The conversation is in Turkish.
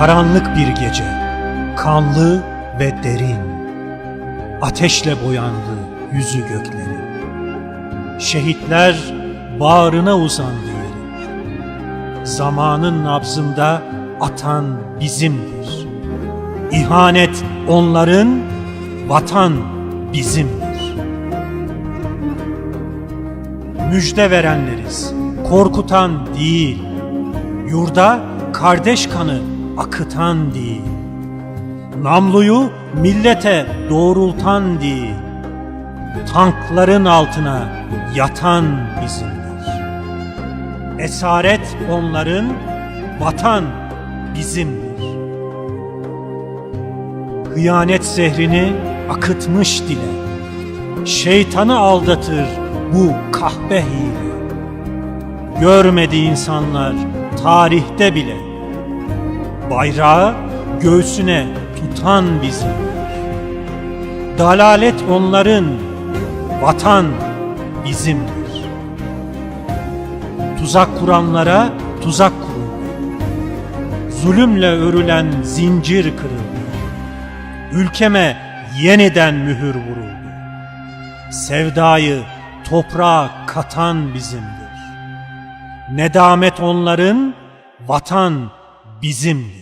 Karanlık bir gece, kanlı ve derin. Ateşle boyandı yüzü göklerin. Şehitler bağrına uzandı yeri. Zamanın nabzında atan bizimdir. İhanet onların, vatan bizimdir. Müjde verenleriz, korkutan değil. Yurda kardeş kanı akıtan değil. Namluyu millete doğrultan değil. Tankların altına yatan bizimdir. Esaret onların, vatan bizimdir. Hıyanet zehrini akıtmış dile. Şeytanı aldatır bu kahpe hile. Görmedi insanlar tarihte bile. Bayrağı göğsüne tutan bizim. Dalalet onların, vatan bizimdir. Tuzak kuranlara tuzak kuruldu. Zulümle örülen zincir kırıldı. Ülkeme yeniden mühür vuruldu. Sevdayı toprağa katan bizimdir. Nedamet onların, vatan bizimdir.